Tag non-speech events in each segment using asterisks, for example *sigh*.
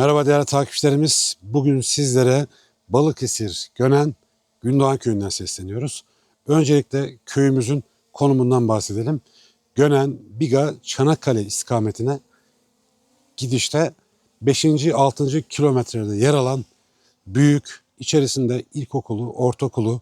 Merhaba değerli takipçilerimiz. Bugün sizlere Balıkesir Gönen Gündoğan Köyü'nden sesleniyoruz. Öncelikle köyümüzün konumundan bahsedelim. Gönen, Biga, Çanakkale istikametine gidişte 5. 6. kilometrede yer alan büyük, içerisinde ilkokulu, ortaokulu,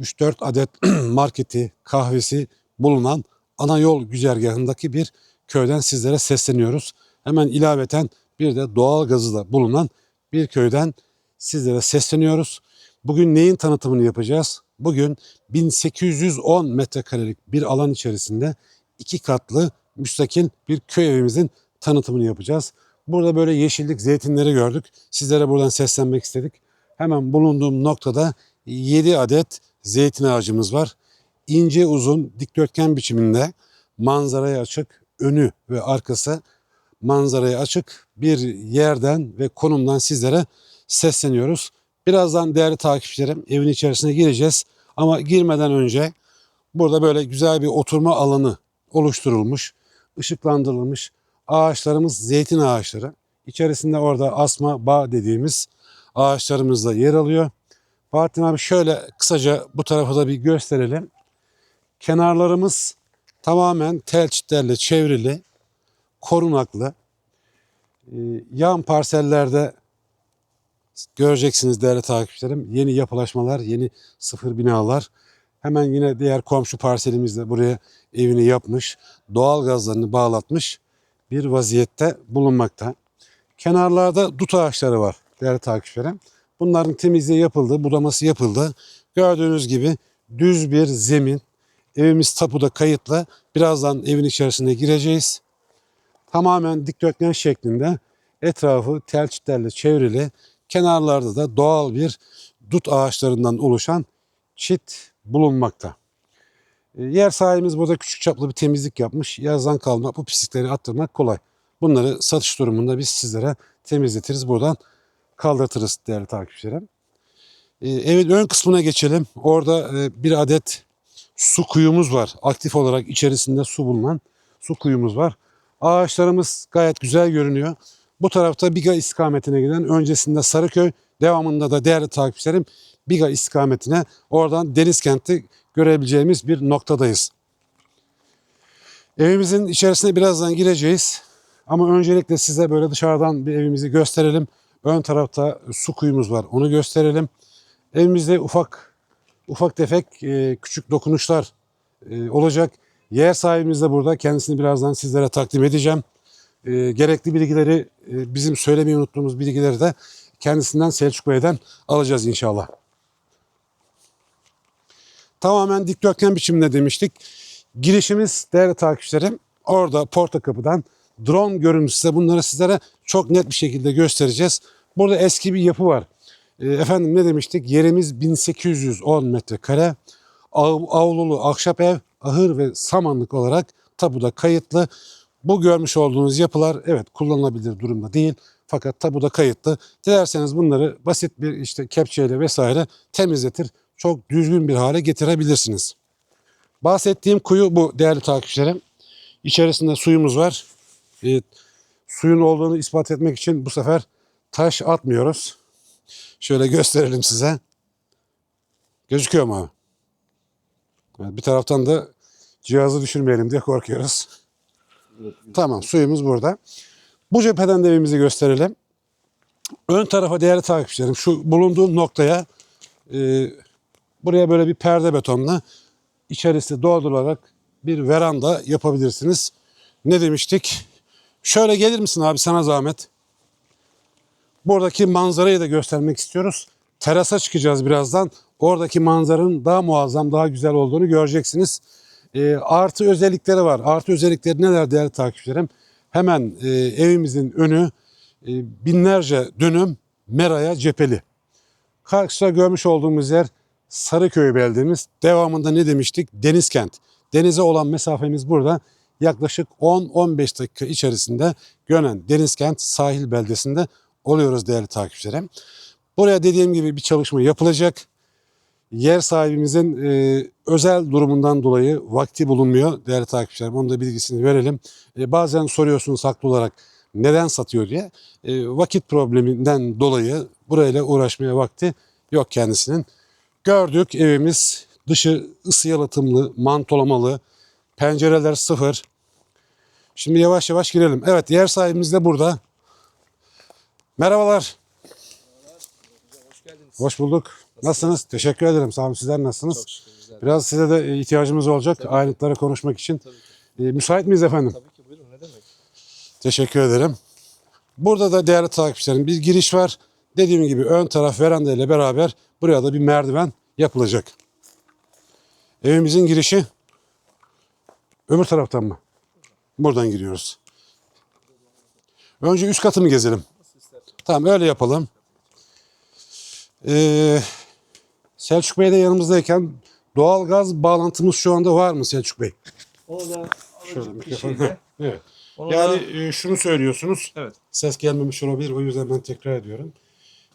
3-4 adet *clears throat* marketi, kahvesi bulunan ana yol güzergahındaki bir köyden sizlere sesleniyoruz. Hemen ilaveten bir de doğal gazı da bulunan bir köyden sizlere sesleniyoruz. Bugün neyin tanıtımını yapacağız? Bugün 1810 metrekarelik bir alan içerisinde iki katlı müstakil bir köy evimizin tanıtımını yapacağız. Burada böyle yeşillik, zeytinleri gördük. Sizlere buradan seslenmek istedik. Hemen bulunduğum noktada 7 adet zeytin ağacımız var. İnce uzun dikdörtgen biçiminde manzaraya açık önü ve arkası manzaraya açık bir yerden ve konumdan sizlere sesleniyoruz. Birazdan değerli takipçilerim evin içerisine gireceğiz. Ama girmeden önce burada böyle güzel bir oturma alanı oluşturulmuş, ışıklandırılmış. Ağaçlarımız zeytin ağaçları. İçerisinde orada asma bağ dediğimiz ağaçlarımız da yer alıyor. Bahattin abi şöyle kısaca bu tarafa da bir gösterelim. Kenarlarımız tamamen tel çitlerle çevrili, korunaklı. Ee, yan parsellerde göreceksiniz değerli takipçilerim. Yeni yapılaşmalar, yeni sıfır binalar. Hemen yine diğer komşu parselimiz de buraya evini yapmış. Doğal gazlarını bağlatmış bir vaziyette bulunmakta. Kenarlarda dut ağaçları var değerli takipçilerim. Bunların temizliği yapıldı, budaması yapıldı. Gördüğünüz gibi düz bir zemin. Evimiz tapuda kayıtlı. Birazdan evin içerisine gireceğiz. Tamamen dikdörtgen şeklinde etrafı tel çitlerle çevrili. Kenarlarda da doğal bir dut ağaçlarından oluşan çit bulunmakta. E, Yer sahibimiz burada küçük çaplı bir temizlik yapmış. Yazdan kalma bu pislikleri attırmak kolay. Bunları satış durumunda biz sizlere temizletiriz. Buradan kaldırtırız değerli takipçilerim. E, evin ön kısmına geçelim. Orada e, bir adet su kuyumuz var. Aktif olarak içerisinde su bulunan su kuyumuz var. Ağaçlarımız gayet güzel görünüyor. Bu tarafta Biga istikametine giden öncesinde Sarıköy, devamında da değerli takipçilerim Biga istikametine oradan Denizkent'i görebileceğimiz bir noktadayız. Evimizin içerisine birazdan gireceğiz. Ama öncelikle size böyle dışarıdan bir evimizi gösterelim. Ön tarafta su kuyumuz var. Onu gösterelim. Evimizde ufak ufak tefek e, küçük dokunuşlar e, olacak. Yer sahibimiz de burada. Kendisini birazdan sizlere takdim edeceğim. E, gerekli bilgileri e, bizim söylemeyi unuttuğumuz bilgileri de kendisinden Selçuk Bey'den alacağız inşallah. Tamamen dikdörtgen biçiminde demiştik. Girişimiz değerli takipçilerim orada porta kapıdan drone görüntüsü bunları sizlere çok net bir şekilde göstereceğiz. Burada eski bir yapı var. E, efendim ne demiştik? Yerimiz 1810 metrekare. Av, avlulu ahşap ev, ahır ve samanlık olarak tapuda kayıtlı. Bu görmüş olduğunuz yapılar evet kullanılabilir durumda değil. Fakat tapuda kayıtlı. Dilerseniz bunları basit bir işte kepçeyle vesaire temizletir. Çok düzgün bir hale getirebilirsiniz. Bahsettiğim kuyu bu değerli takipçilerim. İçerisinde suyumuz var. E, suyun olduğunu ispat etmek için bu sefer taş atmıyoruz. Şöyle gösterelim size. Gözüküyor mu abi? Evet, bir taraftan da cihazı düşürmeyelim diye korkuyoruz. Tamam suyumuz burada. Bu cepheden de evimizi gösterelim. Ön tarafa değerli takipçilerim şu bulunduğum noktaya e, buraya böyle bir perde betonla içerisi doldurularak bir veranda yapabilirsiniz. Ne demiştik? Şöyle gelir misin abi sana zahmet? Buradaki manzarayı da göstermek istiyoruz. Terasa çıkacağız birazdan. Oradaki manzaranın daha muazzam, daha güzel olduğunu göreceksiniz. E, artı özellikleri var. Artı özellikleri neler değerli takipçilerim? Hemen e, evimizin önü e, binlerce dönüm meraya cepheli. Karşıda görmüş olduğumuz yer Sarıköy beldemiz. Devamında ne demiştik? Denizkent. Denize olan mesafemiz burada yaklaşık 10-15 dakika içerisinde Gönen Denizkent sahil beldesinde oluyoruz değerli takipçilerim. Buraya dediğim gibi bir çalışma yapılacak. Yer sahibimizin e, özel durumundan dolayı vakti bulunmuyor değerli takipçilerim. Onun da bilgisini verelim. E, bazen soruyorsunuz haklı olarak neden satıyor diye. E, vakit probleminden dolayı burayla uğraşmaya vakti yok kendisinin. Gördük evimiz dışı ısı yalıtımlı, mantolamalı, pencereler sıfır. Şimdi yavaş yavaş girelim. Evet yer sahibimiz de burada. Merhabalar. Hoş geldiniz. Hoş bulduk. Nasılsınız? Teşekkür ederim. Sağ olun. Sizler nasılsınız? Çok şükür güzel. Biraz size de ihtiyacımız olacak ayrıntıları konuşmak için. Tabii. E, müsait miyiz efendim? Tabii ki buyurun ne demek. Teşekkür ederim. Burada da değerli takipçilerim bir giriş var. Dediğim gibi ön taraf veranda ile beraber buraya da bir merdiven yapılacak. Evimizin girişi öbür taraftan mı? Buradan giriyoruz. Önce üst katını gezelim. Tamam öyle yapalım. Ee, Selçuk Bey de yanımızdayken doğal gaz bağlantımız şu anda var mı Selçuk Bey? Onu da Şöyle alacak bir mikrofon. şeyle. *laughs* evet. Onu Yani da, e, şunu söylüyorsunuz. evet. Ses gelmemiş olabilir. O yüzden ben tekrar ediyorum.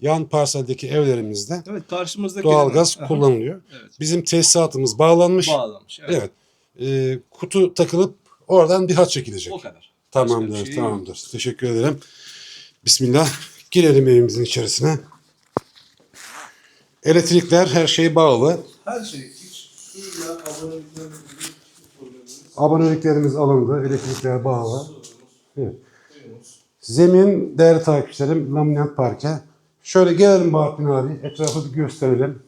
Yan parseldeki evlerimizde Evet karşımızdaki doğalgaz Aha, kullanılıyor. Evet. Bizim tesisatımız bağlanmış. Bağlamış. Evet. Evet. E, kutu takılıp oradan bir hat çekilecek. O kadar. Tamamdır, şey yok. tamamdır. Teşekkür ederim. Bismillah. Girelim evimizin içerisine. Elektrikler her şey bağlı. Her şey hiç suyla aboneliklerimiz alındı. Elektrikler bağlı. Evet. Zemin değerli takipçilerim laminat parke. Şöyle gelelim Bahattin abi etrafı bir gösterelim.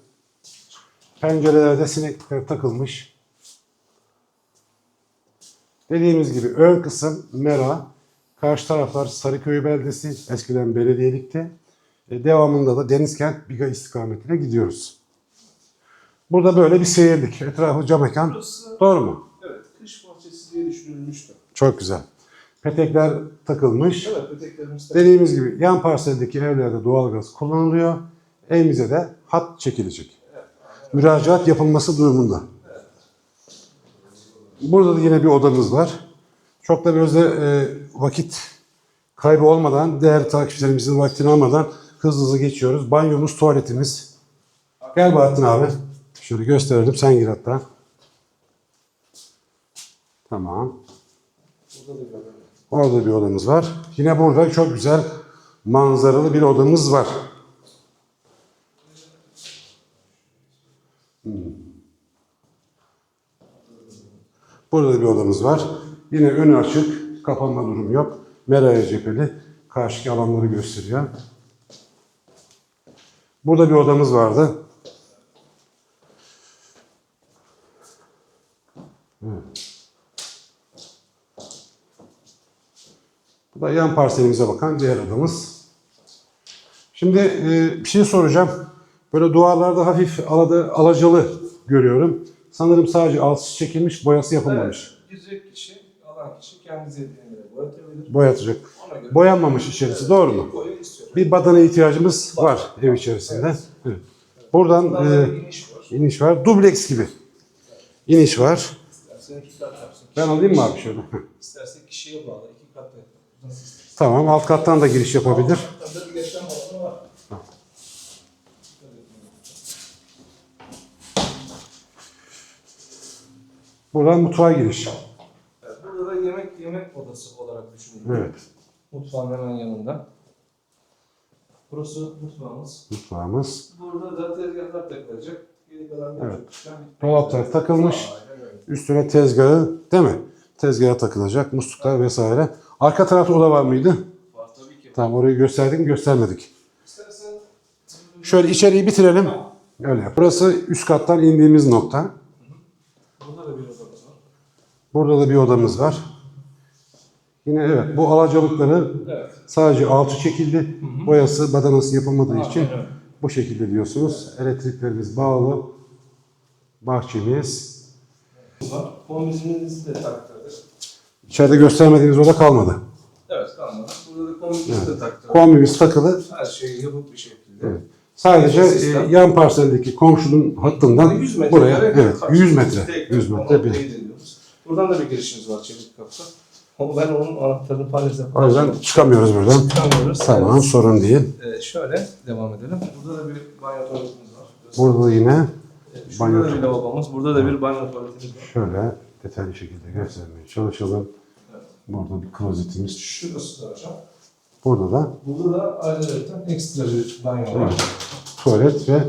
Pencerelerde sineklikler takılmış. Dediğimiz gibi ön kısım mera. Karşı taraflar Sarıköy beldesi. Eskiden belediyelikti. E, devamında da Denizkent Biga istikametine gidiyoruz. Burada böyle bir seyirlik. *laughs* Etrafı cam mekan. Burası Doğru mu? evet kış bahçesi diye düşünülmüştü. Çok güzel. Petekler takılmış. Evet ötekilerimiz de Dediğimiz gibi yan parseldeki evlerde doğalgaz kullanılıyor. Evimize de hat çekilecek. Müracaat yapılması durumunda. Burada da yine bir odamız var. Çok da böyle e, vakit kaybı olmadan, değerli takipçilerimizin vaktini almadan hızlı hızlı geçiyoruz. Banyomuz, tuvaletimiz. Gel Bahattin abi. Şöyle gösterelim. Sen gir hatta. Tamam. Orada bir odamız var. Yine burada çok güzel manzaralı bir odamız var. Hmm. Burada da bir odamız var. Yine önü açık, kapanma durumu yok. Meraya cepheli, karşıki alanları gösteriyor. Burada bir odamız vardı. Bu da yan parselimize bakan diğer odamız. Şimdi e, bir şey soracağım. Böyle duvarlarda hafif aladı, alacalı görüyorum. Sanırım sadece altısı çekilmiş, boyası yapılmamış. Evet, girecek kişi, alan kişi kendi zevkine göre boyatabilir. Boyatacak. Boyanmamış içerisi, doğru mu? boya istiyor. Bir badana ihtiyacımız var ev içerisinde. Evet. Buradan Burada e, iniş var. iniş var. Dubleks gibi. İniş var. Ben alayım mı abi şöyle? İstersen kişiye bağlı iki kat yapın. Nasıl istersen. tamam, alt kattan da giriş yapabilir. Var. Buradan mutfağa giriş. Evet, burada da yemek yemek odası olarak düşünülüyor. Evet, Mutfağın hemen yanında. Burası mutfağımız. mutfağımız. Burada da tezgahlar takılacak. Geri kalan bir Evet. bitmek Dolaplar takılmış. Aynen. Üstüne tezgahı değil mi? Tezgaha takılacak, musluklar vesaire. Arka tarafta oda var mıydı? Var tabii ki. Tamam orayı gösterdik mi göstermedik. İstersen Şöyle içeriği bitirelim. Öyle yap. Burası üst kattan indiğimiz nokta. burada da bir odamız var. Burada da bir odamız var. Yine evet bu alacalıkları Evet. sadece altı çekildi. Boyası, badanası yapılmadığı için Aynen öyle. bu şekilde diyorsunuz. Elektriklerimiz bağlı. Bahçemiz. var. Kombizimizi de taktırdık. İçeride göstermediğimiz oda kalmadı. Evet kalmadı. Burada da kombizimizi de taktırdık. Kombimiz takılı. Her şeyi yapıp bir şekilde. Evet. Sadece e, yan parseldeki komşunun hattından 100 metre buraya evet karşı 100 metre. tek 100 tek metre bir. Buradan da bir girişimiz var çelik kapı. Ama ben onun anahtarını parizde O yüzden çıkamıyoruz buradan. çıkamıyoruz. Tamam sorun değil. Evet. Ee, şöyle devam edelim. Burada da bir banyo tuvaletimiz var. Burada da yine Evet, banyo Şurada da bir lavabomuz. Burada da bir banyo tuvaletimiz var. şöyle detaylı şekilde göstermeye çalışalım. Burada bir klozetimiz. Şurası da hocam. Burada da Burada da ayrıca ekstra bir banyo var. tuvalet ve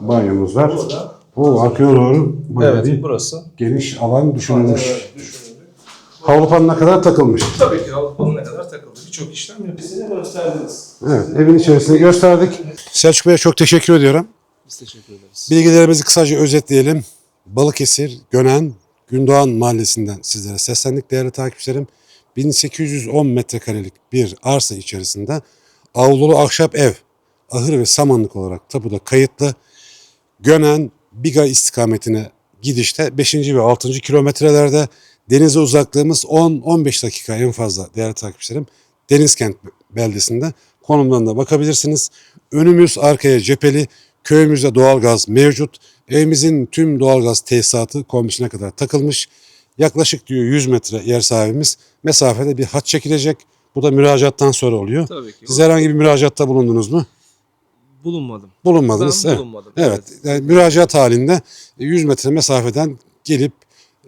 banyomuz var. Burada. O arkaya doğru bayağı Evet bir burası. geniş alan düşünülmüş. Evet, düşünüldü. Havlu panına kadar takılmış. Tabii ki Avrupa'nın ne kadar takıldı. Birçok işlem yapıyor. Size gösterdiniz. Evet, evin içerisini gösterdik. Selçuk Bey'e çok teşekkür ediyorum. Biz teşekkür ederiz. Bilgilerimizi kısaca özetleyelim. Balıkesir, Gönen, Gündoğan Mahallesi'nden sizlere seslendik değerli takipçilerim. 1810 metrekarelik bir arsa içerisinde avlulu ahşap ev, ahır ve samanlık olarak tapuda kayıtlı. Gönen, Biga istikametine gidişte 5. ve 6. kilometrelerde denize uzaklığımız 10-15 dakika en fazla değerli takipçilerim. Denizkent beldesinde konumdan da bakabilirsiniz. Önümüz arkaya cepheli, köyümüzde doğalgaz mevcut. Evimizin tüm doğalgaz tesisatı komisyona kadar takılmış. Yaklaşık diyor 100 metre yer sahibimiz mesafede bir hat çekilecek. Bu da müracaattan sonra oluyor. Tabii ki. Siz herhangi bir müracaatta bulundunuz mu? Bulunmadım. Bulunmadınız. Ben evet. bulunmadım. Evet. Yani müracaat halinde 100 metre mesafeden gelip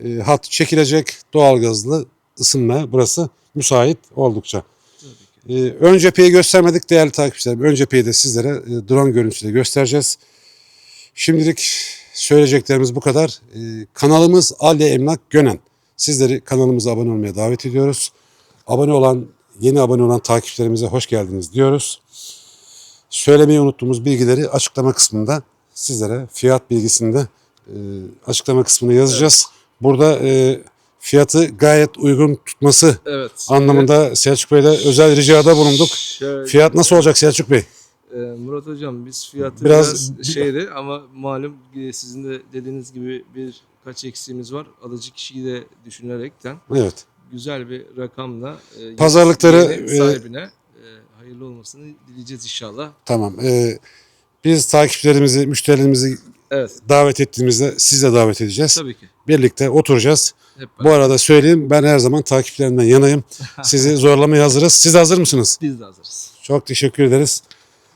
e, hat çekilecek doğalgazlı ısınmaya burası müsait oldukça. E, ön cepheyi göstermedik değerli takipçilerim. Ön cepheyi de sizlere e, drone görüntüsüyle göstereceğiz. Şimdilik söyleyeceklerimiz bu kadar. E, kanalımız Ali Emlak Gönen. Sizleri kanalımıza abone olmaya davet ediyoruz. Abone olan, yeni abone olan takipçilerimize hoş geldiniz diyoruz. Söylemeyi unuttuğumuz bilgileri açıklama kısmında sizlere fiyat bilgisinde e, açıklama kısmına yazacağız. Burada e, fiyatı gayet uygun tutması Evet. anlamında Selçuk Bey'le özel ricada bulunduk. Şöyle- Fiyat nasıl olacak Selçuk Bey? Ee, Murat Hocam biz fiyatı Biraz- biraz, şeydi ama malum e, sizin de dediğiniz gibi birkaç eksiğimiz var. Alıcı kişiyi de düşünerekten Evet. güzel bir rakamla e, Pazarlıkları, e, sahibine e, hayırlı olmasını dileyeceğiz inşallah. Tamam. E, biz takipçilerimizi, müşterilerimizi Evet. davet ettiğimizde siz de davet edeceğiz. Tabii ki. Birlikte oturacağız. Hep Bu arada söyleyeyim ben her zaman takipçilerimden yanayım. *laughs* Sizi zorlamaya hazırız. Siz hazır mısınız? Biz de hazırız. Çok teşekkür ederiz.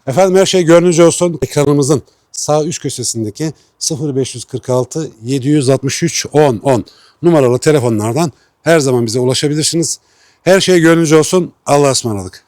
Efendim her şey gönlünüzce olsun. Ekranımızın sağ üst köşesindeki 0546 763 10 10 numaralı telefonlardan her zaman bize ulaşabilirsiniz. Her şey gönlünüzce olsun. Allah'a ısmarladık.